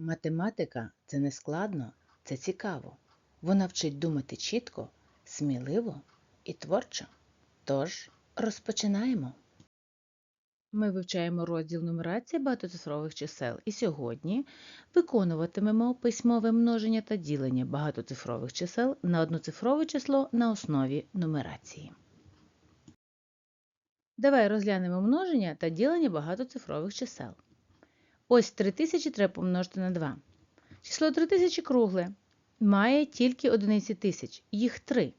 Математика це не складно, це цікаво. Вона вчить думати чітко, сміливо і творчо. Тож розпочинаємо. Ми вивчаємо розділ нумерації багатоцифрових чисел і сьогодні виконуватимемо письмове множення та ділення багатоцифрових чисел на одноцифрове число на основі нумерації. Давай розглянемо множення та ділення багатоцифрових чисел. Ось 3000 треба помножити на 2. Число 3000 кругле. Має тільки одиниці тисяч. Їх 3.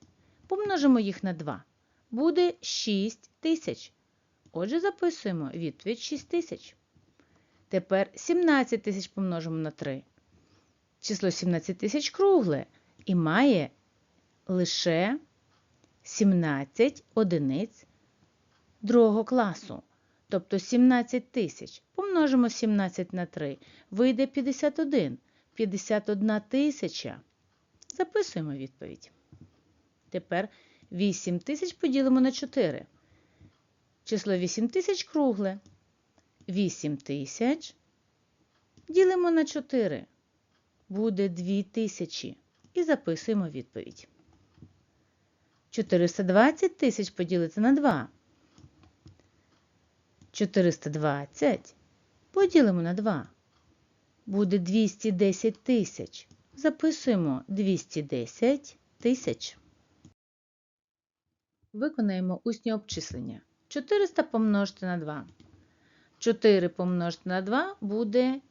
Помножимо їх на 2. Буде 6000. Отже, записуємо відповідь 6000. Тепер 17 тисяч помножимо на 3. Число 17 тисяч кругле і має лише 17 одиниць другого класу. Тобто 17 тисяч. Помножимо 17 на 3. Вийде 51. 51 тисяча. Записуємо відповідь. Тепер 8 тисяч поділимо на 4. Число 8 тисяч кругле. 8 тисяч ділимо на 4. Буде 2 тисячі. І записуємо відповідь. 420 тисяч поділити на 2. 420 поділимо на 2. Буде 210 тисяч. Записуємо 210 тисяч. Виконаємо усні обчислення. 400 помножити на 2. 4 помножити на 2 буде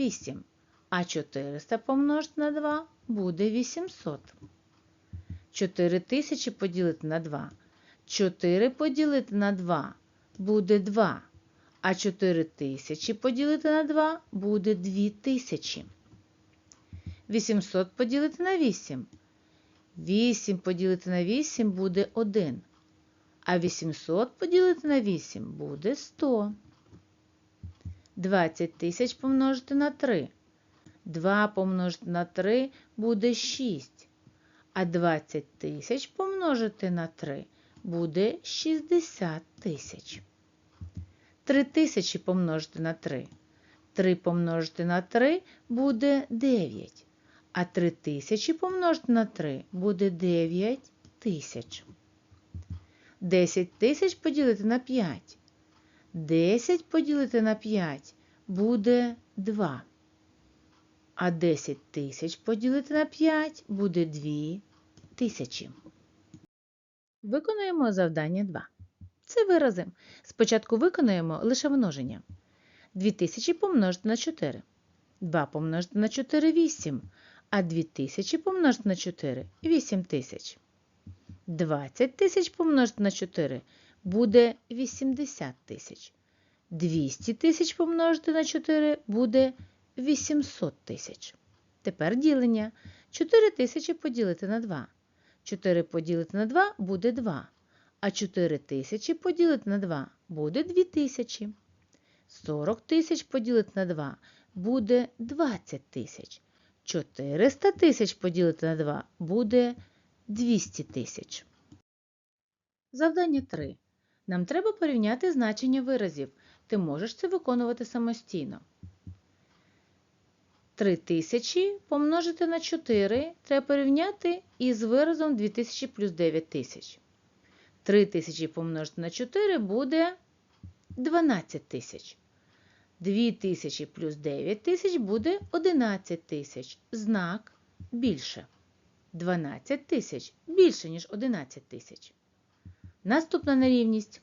8. А 400 помножити на 2 буде 800. 4000 поділити на 2. 4 поділити на 2 буде 2. А 4000 поділити на 2 буде 2000. 800 поділити на 8. 8 поділити на 8 буде 1. А 800 поділити на 8 буде 100. 20 тисяч помножити на 3. 2 помножити на 3 буде 6. А 20 тисяч помножити на 3 буде 60 тисяч. 3 тисячі помножити на 3. 3 помножити на 3 буде 9. А 3 тисячі помножити на 3 буде 9 тисяч. 10 тисяч поділити на 5. 10 поділити на 5 буде 2. А 10 тисяч поділити на 5 буде 2 тисячі. Виконуємо завдання 2. Це вирази. Спочатку виконуємо лише множення. 2000 помножити на 4. 2 помножити на 4 – 8. А 2000 помножити на 4 – 8000. 20 тисяч помножити на 4 буде 80 тисяч. 200 тисяч помножити на 4 буде 800 тисяч. Тепер ділення. 4 тисячі поділити на 2. 4 поділити на 2 буде 2. А 4 тисячі поділити на 2 буде 2 тисячі. 40 тисяч поділити на 2 буде 20 тисяч. 400 тисяч поділити на 2 буде 200 тисяч. Завдання 3. Нам треба порівняти значення виразів. Ти можеш це виконувати самостійно. 3000 помножити на 4 треба порівняти із виразом 2000 плюс 9000. 3000 помножити на 4 буде 12 тисяч. 2000 плюс 9000 буде 11 тисяч. Знак більше. 12 тисяч більше, ніж 11 тисяч. Наступна нерівність.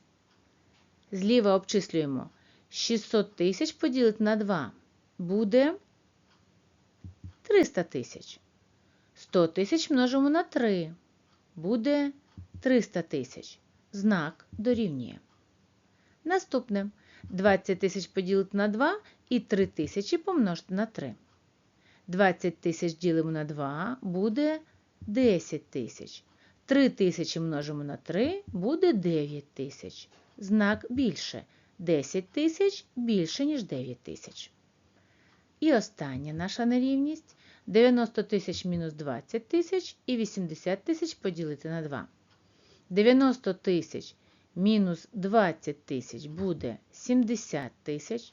Зліва обчислюємо 600 тисяч поділити на 2 буде 300 тисяч. 100 тисяч множимо на 3 буде 300 тисяч. Знак дорівнює. Наступне 20 тисяч поділити на 2 і 3 тисячі помножити на 3. 20 тисяч ділимо на 2 буде 10 тисяч. 3 тисячі множимо на 3 буде 9 тисяч. Знак більше. 10 тисяч більше, ніж 9 тисяч. І остання наша нерівність 90 тисяч мінус 20 тисяч і 80 тисяч поділити на 2. 90 тисяч мінус 20 тисяч буде 70 тисяч.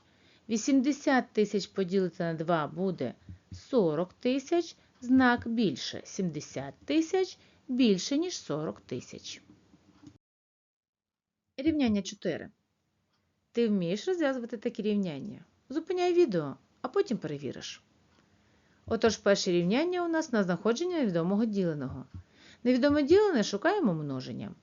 80 тисяч поділити на 2 буде 40 тисяч, знак більше 70 тисяч більше, ніж 40 тисяч. Рівняння 4. Ти вмієш розв'язувати такі рівняння? Зупиняй відео, а потім перевіриш. Отож, перше рівняння у нас на знаходження невідомого діленого. Невідоме ділене шукаємо множенням.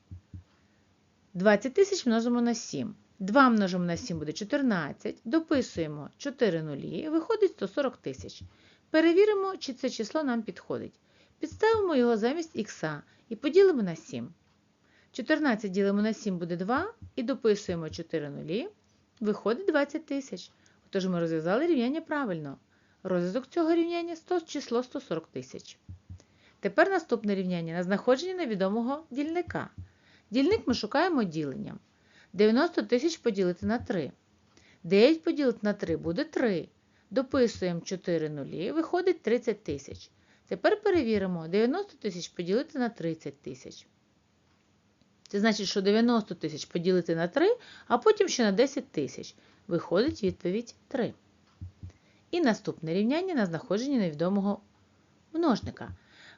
20 тисяч множимо на 7. 2 множимо на 7 буде 14. Дописуємо 4 нулі, виходить 140 тисяч. Перевіримо, чи це число нам підходить. Підставимо його замість х і поділимо на 7. 14 ділимо на 7 буде 2 і дописуємо 4 нулі. Виходить 20 тисяч. Отож ми розв'язали рівняння правильно. Розв'язок цього рівняння число 140 тисяч. Тепер наступне рівняння на знаходження невідомого дільника. Дільник ми шукаємо діленням. 90 тисяч поділити на 3. 9 поділити на 3 буде 3. Дописуємо 4 нулі, виходить 30 тисяч. Тепер перевіримо 90 тисяч поділити на 30 тисяч. Це значить, що 90 тисяч поділити на 3, а потім ще на 10 тисяч. Виходить відповідь 3. І наступне рівняння на знаходження невідомого множника.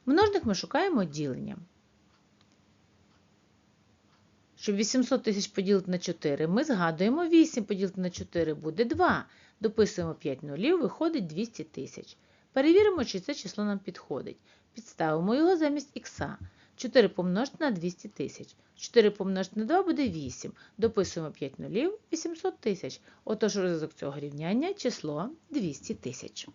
Множник ми шукаємо діленням. Щоб 800 тисяч поділити на 4, ми згадуємо 8 поділити на 4 буде 2. Дописуємо 5 нулів, виходить 200 тисяч. Перевіримо, чи це число нам підходить. Підставимо його замість х. 4 помножити на 200 тисяч. 4 помножити на 2 буде 8. Дописуємо 5 нулів 800 тисяч. Отож, розв'язок цього рівняння число 200 тисяч.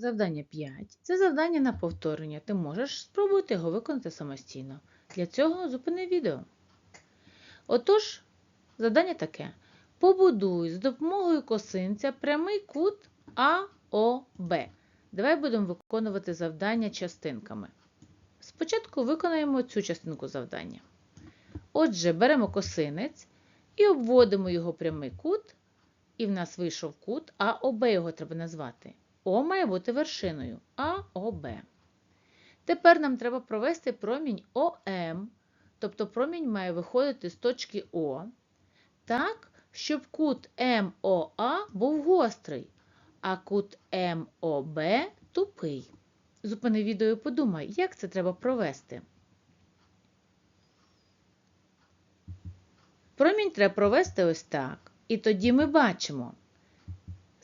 Завдання 5. Це завдання на повторення. Ти можеш спробувати його виконати самостійно. Для цього зупини відео. Отож, завдання таке. Побудуй з допомогою косинця прямий кут АОБ. Давай будемо виконувати завдання частинками. Спочатку виконаємо цю частинку завдання. Отже, беремо косинець і обводимо його прямий кут, і в нас вийшов кут АОБ його треба назвати. О має бути вершиною АОБ. Тепер нам треба провести промінь ОМ, тобто промінь має виходити з точки О, так, щоб кут МОА був гострий, а кут МОБ тупий. Зупини відео і подумай, як це треба провести. Промінь треба провести ось так. І тоді ми бачимо,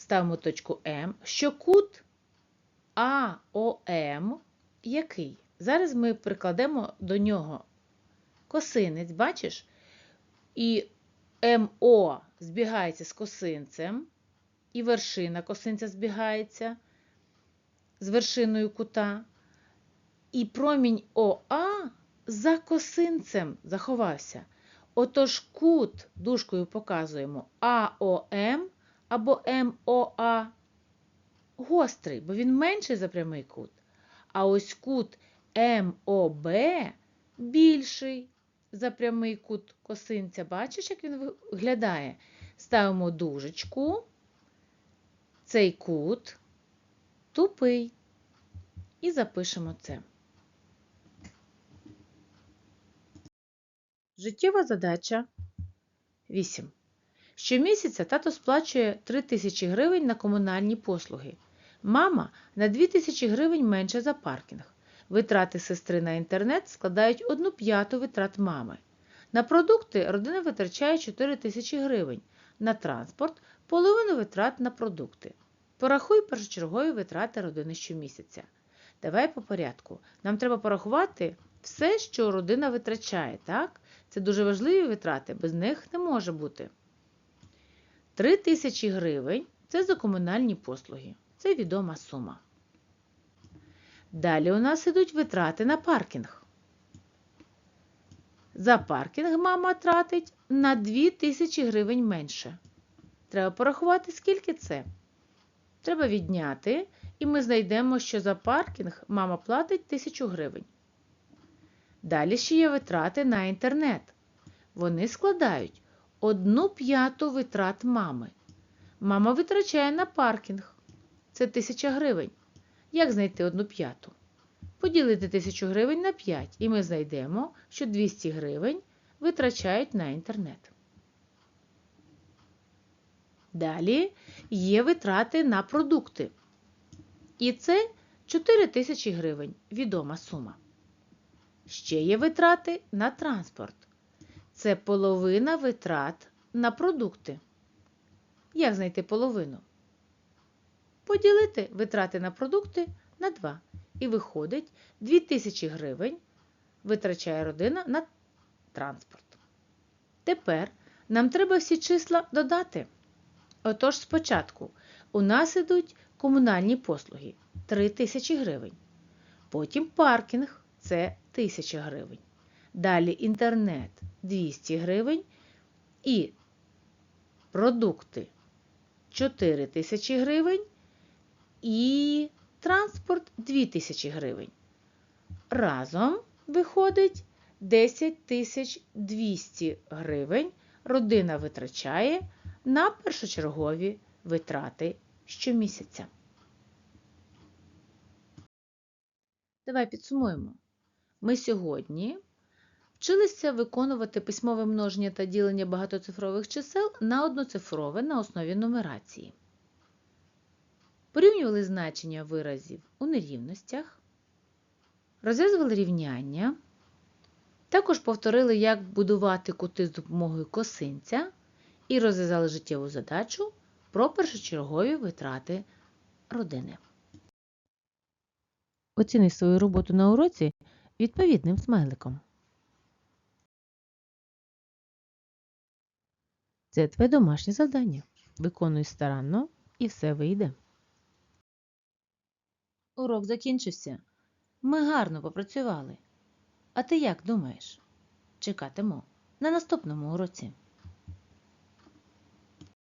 ставимо точку М, що кут АОМ який? Зараз ми прикладемо до нього косинець, бачиш? І МО збігається з косинцем, і вершина косинця збігається з вершиною кута. І промінь ОА за косинцем заховався. Отож кут дужкою показуємо АОМ або МОА гострий, бо він менший за прямий кут. А ось кут МОБ більший за прямий кут косинця. Бачиш, як він виглядає? Ставимо дужечку, цей кут тупий. І запишемо це. Життєва задача 8. Щомісяця тато сплачує 3 тисячі гривень на комунальні послуги. Мама на 2 тисячі гривень менше за паркінг. Витрати сестри на інтернет складають 1 п'яту витрат мами. На продукти родина витрачає 4 тисячі гривень. На транспорт половину витрат на продукти. Порахуй першочергові витрати родини щомісяця. Давай по порядку. Нам треба порахувати все, що родина витрачає, так? Це дуже важливі витрати, без них не може бути. 3 тисячі гривень це за комунальні послуги. Це відома сума. Далі у нас йдуть витрати на паркінг. За паркінг мама тратить на 2 тисячі гривень менше. Треба порахувати, скільки це. Треба відняти, і ми знайдемо, що за паркінг мама платить 1000 гривень. Далі ще є витрати на інтернет. Вони складають 1 п'яту витрат мами. Мама витрачає на паркінг. Це 1000 гривень. Як знайти 1 п'яту? Поділити 1000 гривень на 5, і ми знайдемо, що 200 гривень витрачають на інтернет. Далі є витрати на продукти. І це 4 тисячі гривень, відома сума. Ще є витрати на транспорт. Це половина витрат на продукти. Як знайти половину? Поділити витрати на продукти на 2. І виходить 2000 гривень витрачає родина на транспорт. Тепер нам треба всі числа додати. Отож, спочатку у нас ідуть комунальні послуги 3 тисячі гривень. Потім паркінг це 1000 гривень. Далі інтернет 200 гривень. І продукти 4 тисячі гривень. І транспорт 2000 гривень. Разом виходить 10 тисяч 200 гривень родина витрачає на першочергові витрати щомісяця. Давай підсумуємо. Ми сьогодні вчилися виконувати письмове множення та ділення багатоцифрових чисел на одноцифрове на основі нумерації. Порівнювали значення виразів у нерівностях, розв'язували рівняння, також повторили, як будувати кути з допомогою косинця і розв'язали життєву задачу про першочергові витрати родини. Оціни свою роботу на уроці відповідним смайликом. Це твоє домашнє завдання. Виконуй старанно і все вийде. Урок закінчився. Ми гарно попрацювали. А ти як думаєш? Чекатиму на наступному уроці.